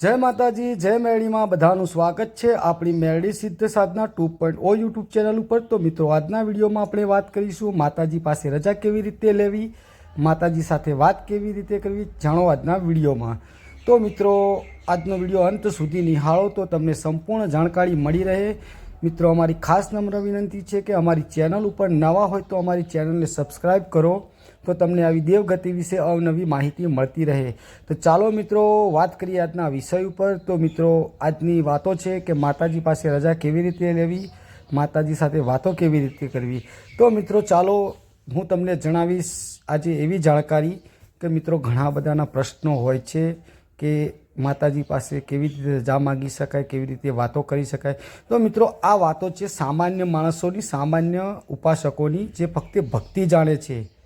જય માતાજી, જય મેળીમાં બધાનું સ્વાગત છે. આપણી મેળી Siddh Sadhana two point O YouTube channel ઉપર. તો મિત્રો, આજના વિડીયોમાં આપણે વાત કરીશું માતાજી પાસે રજા કેવી રીતે લેવી, માતાજી સાથે વાત કેવી રીતે કરવી, જાણો આજના વિડીયોમાં. તો મિત્રો, આજનો વીડિયો અંત સુધી નિહાળો તો તમને સંપૂર્ણ જાણકારી મળી રહે. મિત્રો, અમારી ખાસ નમ્ર વિનંતી છે કે અમારી ચેનલ ઉપર નવા હોય તો અમારી ચેનલને સબસ્ક્રાઈબ કરો. તો તમને આવી દેવગતિ વિશે અવનવી માહિતી મળતી રહે. તો ચાલો મિત્રો, વાત કરીએ આજના વિષય ઉપર. તો મિત્રો, આજની વાતો છે કે માતાજી પાસે રજા કેવી રીતે લેવી? માતાજી સાથે વાતો કેવી રીતે કરવી? તો મિત્રો, ચાલો હું તમને જણાવીશ આજે એવી જાણકારી કે મિત્રો, ઘણા બધાના પ્રશ્નો હોય છે કે માતાજી પાસે કેવી રીતે રજા માગી શકાય, કેવી રીતે વાતો કરી શકાય. તો મિત્રો, આ વાતો છે સામાન્ય માણસોની, સામાન્ય ઉપાસકોની જે ફક્ત ભક્તિ જાણે છે.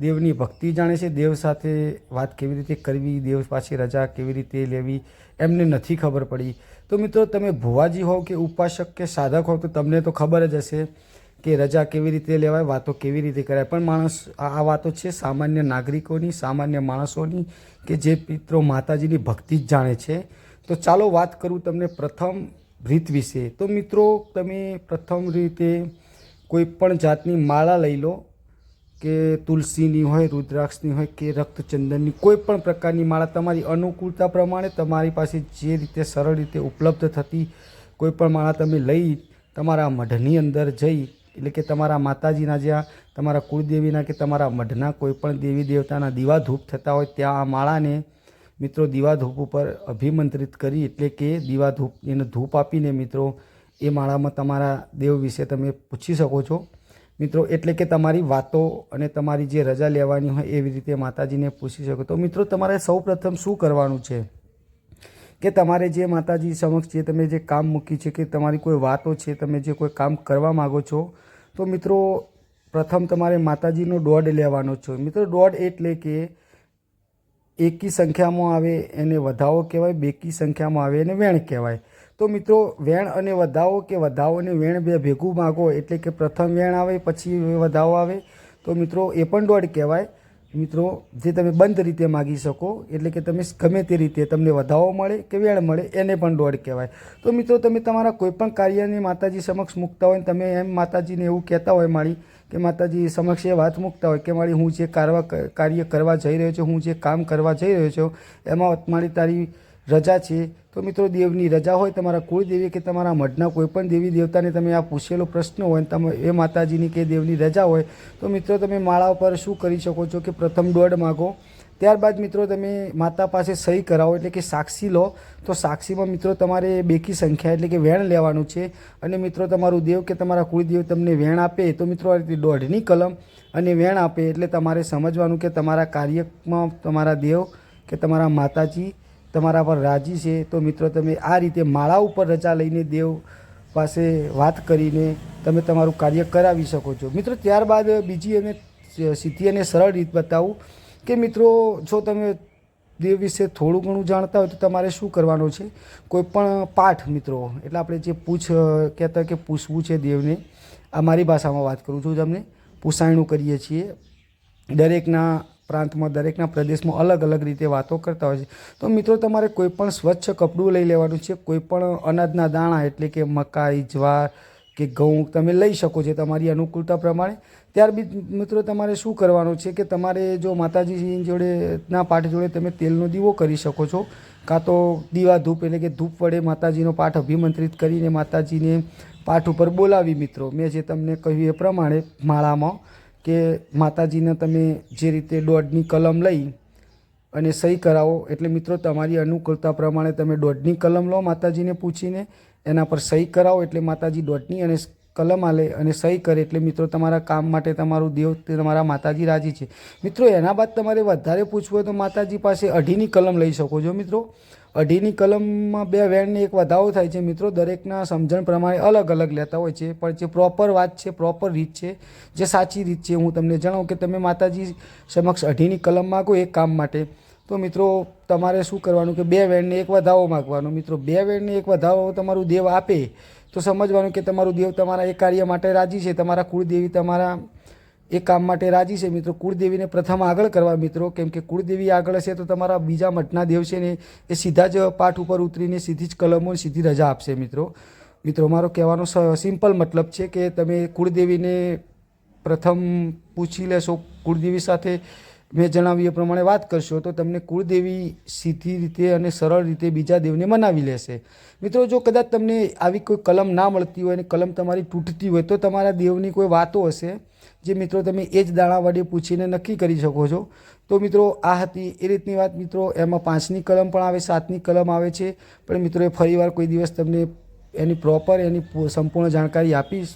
દેવની ભક્તિ જાણે છે, દેવ સાથે વાત કેવી રીતે કરવી, દેવ પાસે રજા કેવી રીતે લેવી, એમને નથી ખબર પડી. તો મિત્રો, તમે ભુવાજી હોવ કે ઉપાસક કે સાધક હોવ, તો તમને તો ખબર જ હશે કે રજા કેવી રીતે લેવાય, વાતો કેવી રીતે કરાય. પણ માણસ, આ વાતો છે સામાન્ય નાગરિકોની, સામાન્ય માણસોની કે જે મિત્રો માતાજીની ભક્તિ જ જાણે છે. તો ચાલો વાત કરું તમને પ્રથમ રીત વિશે. તો મિત્રો, તમે પ્રથમ રીતે કોઈ પણ જાતની માળા લઈ લો. કે તુલસીની હોય, રુદ્રાક્ષની હોય કે રક્તચંદનની કોઈ પણ પ્રકારની માળા, તમારી અનુકૂળતા પ્રમાણે તમારી પાસે જે રીતે સરળ રીતે ઉપલબ્ધ થતી કોઈ પણ માળા તમે લઈ તમારા મઢની અંદર જઈ, એટલે કે તમારા માતાજીના જ્યાં, તમારા કુળદેવીના કે તમારા મઢના કોઈ પણ દેવી દેવતાના દીવા ધૂપ થતા હોય, ત્યાં આ માળાને મિત્રો દીવા ધૂપ ઉપર અભિમંત્રિત કરી, એટલે કે દીવા ધૂપ એને ધૂપ આપીને મિત્રો એ માળામાં તમારા દેવ વિશે તમે પૂછી શકો છો. મિત્રો, એટલે કે તમારી વાતો અને તમારી જે રજા લેવાની હોય એવી રીતે માતાજીને પૂછી શકો. તો મિત્રો, તમારે સૌ પ્રથમ શું કરવાનું છે? કે તમારે જે માતાજી સમક્ષ જે તમે જે કામ મૂકી છે, કે તમારી કોઈ વાતો છે, તમે જે કોઈ કામ કરવા માગો છો, તો મિત્રો, પ્રથમ તમારે માતાજીનો દોઢ લેવાનો છો. મિત્રો, દોઢ એટલે કે એકી સંખ્યામાં આવે, એને વધાવો કહેવાય, બેકી સંખ્યામાં આવે, એને વેણ કહેવાય. તો મિત્રો, વેણ અને વધાવો કે વધાવો અને વેણ બે ભેગું માગો એટલે કે પ્રથમ વેણ આવે, પછી વધાવો આવે. તો મિત્રો, એ પણ દોડ કહેવાય. મિત્રો, જે તમે બંધ રીતે માગી શકો, એટલે કે તમે ગમે તે રીતે તમને વધાવો મળે કે વેણ મળે, એને પણ દોડ કહેવાય. તો મિત્રો, તમે તમારા કોઈપણ કાર્યને માતાજી સમક્ષ મૂકતા હોય તમે એમ માતાજીને એવું કહેતા હોય મારી કે માતાજી સમક્ષ એ વાત મૂકતા હોય કે મારી હું જે કાર્ય કરવા જઈ રહ્યો છું, હું જે કામ કરવા જઈ રહ્યો છું, એમાં મારી તારી રજા છે. તો મિત્રો દેવની રજા હોય તમારા કુળદેવી કે તમારા મઢના કોઈપણ દેવી દેવતાને તમે આ પૂછેલો પ્રશ્ન હોય તમે એ માતાજીની કે દેવની રજા હોય, તો મિત્રો તમે માળા ઉપર શું કરી શકો છો કે પ્રથમ દોઢ માગો. ત્યારબાદ મિત્રો તમે માતા પાસે સહી કરાવો એટલે કે સાક્ષી લો. તો સાક્ષીમાં મિત્રો તમારે બેકી સંખ્યા એટલે કે વેણ લેવાનું છે. અને મિત્રો તમારું દેવ કે તમારા કુળદેવ તમને વેણ આપે, તો મિત્રો આ રીતે દોઢની કલમ અને વેણ આપે એટલે તમારે સમજવાનું કે તમારા કાર્યમાં તમારા દેવ કે તમારા માતાજી તમારા પર રાજી છે, તો મિત્રો તમે આ રીતે માળા ઉપર રજા લઈને દેવ પાસે વાત કરીને તમે તમારું કાર્ય કરાવી શકો છો. મિત્રો, ત્યારબાદ બીજી અને સીધી અને સરળ રીત બતાવું કે મિત્રો, જો તમે દેવ વિશે થોડું ઘણું જાણતા હોય તો તમારે શું કરવાનું છે? કોઈ પણ પાઠ મિત્રો, એટલે આપણે જે પૂછ, કહેતા કે પૂછવું છે દેવને, આ મારી ભાષામાં વાત કરું છું. તમને પૂછાયણું કરીએ છીએ, દરેકના પ્રાંતમાં દરેકના પ્રદેશમાં અલગ અલગ રીતે વાતો કરતા હોય છે. તો મિત્રો, તમારે કોઈ પણ સ્વચ્છ કપડું લઈ લેવાનું છે, કોઈ પણ અનાજના દાણા એટલે કે મકાઈ, જ્વાર કે ઘઉં, તમે લઈ શકો છો તમારી અનુકૂળતા પ્રમાણે. ત્યારબાદ મિત્રો, તમારે શું કરવાનું છે કે તમારે જો માતાજી જોડે ના પાઠ જોડે તમે તેલનો દીવો કરી શકો છો, કાં તો દીવા ધૂપ એટલે કે ધૂપ વડે માતાજીનો પાઠ અભિમંત્રિત કરીને માતાજીને પાઠ ઉપર બોલાવી મિત્રો. મેં જે તમને કહ્યું એ પ્રમાણે માળામાં કે માતાજીને તમે જે રીતે દોઢની કલમ લઈ અને સહી કરાવો, એટલે મિત્રો તમારી અનુકૂળતા પ્રમાણે તમે દોઢની કલમ લો માતાજીને પૂછીને, એના પર સહી કરાવો એટલે માતાજી દોઢની અને કલમ આલે અને સહી કરે એટલે મિત્રો તમારા કામ માટે તમારું દેવ તમારા માતાજી રાજી છે. મિત્રો એના બાદ તમારે વધારે પૂછવું હોય તો માતાજી પાસે અઢીની કલમ લઈ શકો છો મિત્રો. અઢીની કલમમાં બે વેણની એક વધાવો થાય છે. મિત્રો, દરેકના સમજણ પ્રમાણે અલગ અલગ લેતા હોય છે. પણ જે પ્રોપર વાત છે પ્રોપર રીત છે, જે સાચી રીત છે, હું તમને જણાવું કે તમે માતાજી સમક્ષ અઢીની કલમ માગો એક કામ માટે. તો મિત્રો, તમારે શું કરવાનું કે બે વેણને એક વધાવો માગવાનો. મિત્રો, બે વેણને એક વધાવો તમારું દેવ આપે, તો સમજવાનું કે તમારું દેવ તમારા એ કાર્ય માટે રાજી છે. તમારા કુળદેવી તમારા એ કામ માટે રાજી છે મિત્રો, કુળદેવીને પ્રથમ આગળ કરવા મિત્રો, કેમ કે કુળદેવી આગળ હશે તો તમારા બીજા મઠના દેવ છે ને, એ સીધા જ પાઠ ઉપર ઉતરીને સીધી જ કલમો સીધી રજા આપશે મિત્રો. મિત્રો, મારો કહેવાનો સિમ્પલ મતલબ છે કે તમે કુળદેવીને પ્રથમ પૂછી લેશો, કુળદેવી સાથે મેં જણાવ્યું એ પ્રમાણે વાત કરશો તો તમને કુળદેવી સીધી રીતે અને સરળ રીતે બીજા દેવને મનાવી લેશે. મિત્રો, જો કદાચ તમને આવી કોઈ કલમ ના મળતી હોય અને કલમ તમારી તૂટતી હોય તો તમારા દેવની કોઈ વાતો હશે જે મિત્રો તમે એ જ દાણા વડે પૂછીને નક્કી કરી શકો છો. તો મિત્રો, આ હતી એ રીતની વાત. મિત્રો, એમાં પાંચની કલમ પણ આવે, સાતની કલમ આવે છે. પણ મિત્રો, એ ફરીવાર કોઈ દિવસ તમને એની પ્રોપર એની સંપૂર્ણ જાણકારી આપીશ.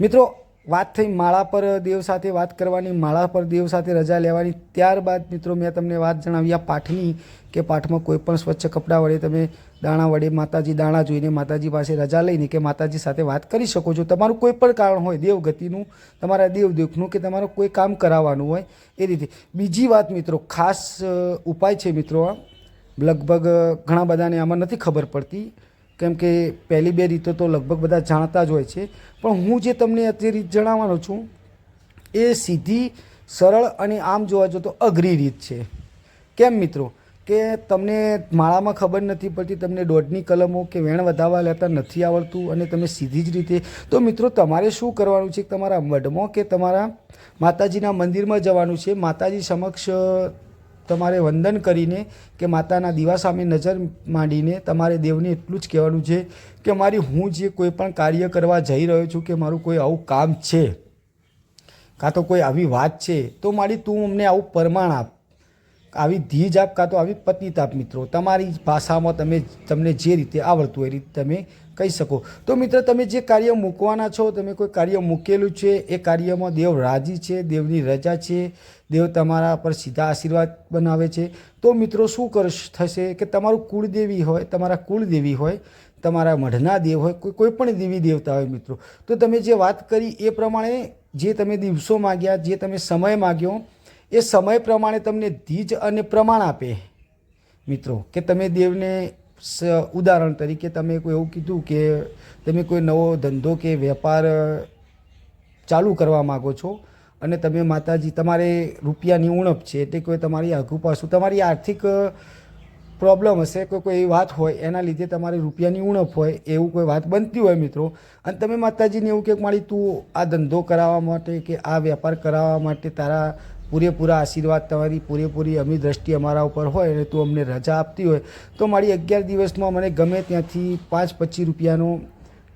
મિત્રો વાત થઈ માળા પર દેવ સાથે વાત કરવાની, માળા પર દેવ સાથે રજા લેવાની, ત્યારબાદ મિત્રો મેં તમને વાત જણાવી આ પાઠની કે પાઠમાં કોઈ પણ સ્વચ્છ કપડાં વડે તમે દાણા વડે માતાજી દાણા જોઈને માતાજી પાસે રજા લઈને કે માતાજી સાથે વાત કરી શકો છો. તમારું કોઈ પણ કારણ હોય, દેવગતિનું, તમારા દેવ દુઃખનું કે તમારું કોઈ કામ કરાવવાનું હોય, એ રીતે. બીજી વાત મિત્રો, ખાસ ઉપાય છે મિત્રો, આ. લગભગ ઘણા બધાને આમાં નથી ખબર પડતી. કેમ કે પહેલી બે રીતો તો લગભગ બધા જાણતા જ હોય છે. પણ હું જે તમને અત્યારે રીત જણાવવાનો છું, એ સીધી, સરળ અને આમ જોવા જો તો અઘરી રીત છે. કેમ મિત્રો? કે તમને માળામાં ખબર નથી પડતી, તમને દોઢની કલમો કે વેણ વધારવા લેતા નથી આવડતું અને તમે સીધી જ રીતે તો મિત્રો તમારે શું કરવાનું છે? તમારા મઢમાં કે તમારા માતાજીના મંદિરમાં જવાનું છે? માતાજી સમક્ષ તમારે વંદન કરીને કે માતાના દીવા સામે નજર માંડીને તમારે દેવને એટલું જ કહેવાનું છે કે મારી હું જે કોઈ પણ કાર્ય કરવા જઈ રહ્યો છું કે મારું કોઈ આવું કામ છે, કાં તો કોઈ આવી વાત છે, તો મારી તું અમને આવું પ્રમાણ આપ. આવી ધીજ આપ કાં તો આવી પત્ની તાપ, મિત્રો. તમારી ભાષામાં તમે તમને જે રીતે આવડતું એ રીતે તમે કહી શકો. તો મિત્રો, તમે જે કાર્ય મૂકવાના છો, તમે કોઈ કાર્ય મૂકેલું છે, એ કાર્યમાં દેવ રાજી છે, દેવની રજા છે, દેવ તમારા પર સીધા આશીર્વાદ બનાવે છે. તો મિત્રો, શું કર, થશે કે તમારું કુળદેવી હોય, તમારા કુળદેવી હોય, તમારા મઢના દેવ હોય, કોઈ કોઈ પણ દેવી દેવતા હોય મિત્રો. તો તમે જે વાત કરી એ પ્રમાણે જે તમે દિવસો માગ્યા, જે તમે સમય માગ્યો એ સમય પ્રમાણે તમને ધીજ અને પ્રમાણ આપે. મિત્રો, કે તમે દેવને ઉદાહરણ તરીકે તમે કોઈ એવું કીધું કે તમે કોઈ નવો ધંધો કે વેપાર ચાલુ કરવા માગો છો અને તમે માતાજી, તમારે રૂપિયાની ઉણપ છે એટલે કોઈ તમારી આઘું પાછું તમારી આર્થિક પ્રોબ્લેમ હશે, કોઈ કોઈ એવી વાત હોય, એના લીધે તમારે રૂપિયાની ઉણપ હોય, એવું કોઈ વાત બનતી હોય મિત્રો. અને તમે માતાજીને એવું કે મારી તું આ ધંધો કરાવવા માટે કે આ વેપાર કરાવવા માટે તારા પૂરેપૂરા આશીર્વાદ તમારી, પૂરેપૂરી અમી દ્રષ્ટિ અમારા ઉપર હોય અને તું અમને રજા આપતી હોય, તો મારી અગિયાર દિવસમાં મને ગમે ત્યાંથી પાંચ પચીસ રૂપિયાનો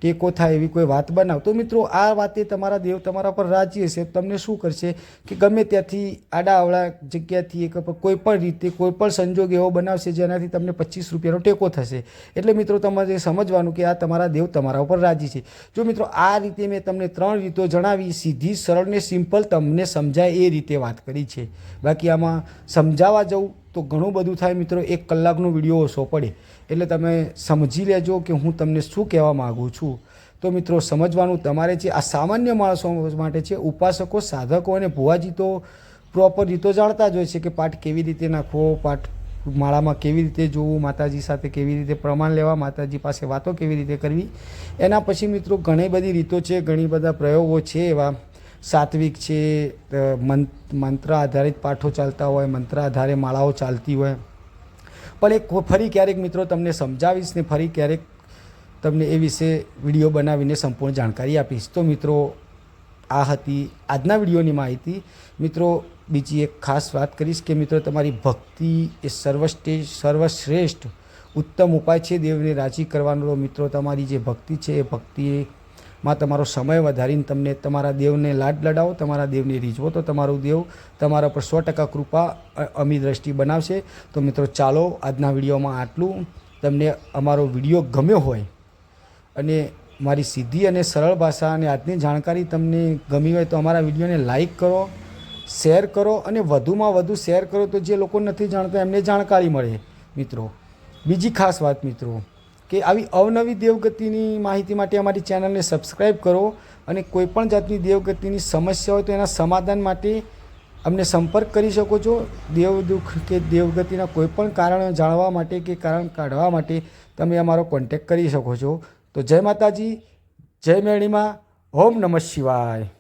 ટેકો થાય એવી કોઈ વાત બનાવ. તો મિત્રો, આ વાતે તમારા દેવ તમારા પર રાજી હશે. તમને શું કરશે? કે ગમે ત્યાંથી આડા અવળા જગ્યાથી એક કોઈ પણ રીતે, કોઈ પણ સંજોગ એવો બનાવશે જેનાથી તમને પચીસ રૂપિયાનો ટેકો થશે. એટલે મિત્રો, તમારે સમજવાનું કે આ તમારા દેવ તમારા ઉપર રાજી છે. જો મિત્રો, આ રીતે મેં તમને ત્રણ રીતો જણાવી, સીધી, સરળ ને સિમ્પલ તમને સમજાય એ રીતે વાત કરી છે. બાકી આમાં સમજાવવા જવું તો ઘણું બધું થાય મિત્રો, એક કલાકનો વીડિયો ઓછો પડે. એટલે તમે સમજી લેજો કે હું તમને શું કહેવા માગું છું. તો મિત્રો, સમજવાનું તમારે છે, આ સામાન્ય માણસો માટે છે, ઉપાસકો, સાધકો અને ભુવાજી તો પ્રોપર રીતો જાણતા જ હોય છે કે પાઠ કેવી રીતે નાખવો, પાઠ માળામાં કેવી રીતે જોવું, માતાજી સાથે કેવી રીતે પ્રમાણ લેવા, માતાજી પાસે વાતો કેવી રીતે કરવી. એના પછી મિત્રો, ઘણી બધી રીતો છે, ઘણી બધા પ્રયોગો છે એવા. સાત્વિક છે મંત્ર આધારિત પાઠો ચાલતા હોય, મંત્ર આધારે માળાઓ ચાલતી હોય. પણ એક ફરી ક્યારેક મિત્રો તમને સમજાવીશ ને ફરી ક્યારેક તમને એ વિશે વીડિયો બનાવીને સંપૂર્ણ જાણકારી આપીશ. તો મિત્રો, આ હતી આજના વિડીયોની માહિતી. મિત્રો, બીજી એક ખાસ વાત કરીશ કે મિત્રો, તમારી ભક્તિ એ સર્વશ્રેષ્ઠ સર્વશ્રેષ્ઠ ઉત્તમ ઉપાય છે. દેવને રાજી કરવાનો મિત્રો, તમારી જે ભક્તિ છે એ ભક્તિમાં તમારો સમય વધારીને તમને તમારા દેવને લાડ લડાવો, તમારા દેવને રીઝવો. તો તમારું દેવ તમારા પર સો ટકા કૃપા અમી દ્રષ્ટિ બનાવશે. તો મિત્રો, ચાલો આજના વિડીયોમાં આટલું. તમને અમારો વીડિયો ગમ્યો હોય અને મારી સીધી અને સરળ ભાષા અને આજની જાણકારી તમને ગમી હોય તો અમારા વિડીયોને લાઈક કરો, શેર કરો અને વધુમાં વધુ શેર કરો તો જે લોકો નથી જાણતા એમને જાણકારી મળે. મિત્રો, બીજી ખાસ વાત મિત્રો કે આવી અવનવી દેવગતિની માહિતી માટે અમારી ચેનલને સબસ્ક્રાઈબ કરો અને કોઈપણ જાતની દેવગતિની સમસ્યા હોય તો એના સમાધાન માટે અમને સંપર્ક કરી શકો છો. દેવ દુઃખ કે દેવગતિના કોઈપણ કારણ જાણવા માટે કે કારણ કાઢવા માટે તમે અમારો કોન્ટેક્ટ કરી શકો છો. તો જય માતાજી, જય મેળીમાં, ઓમ નમઃ શિવાય.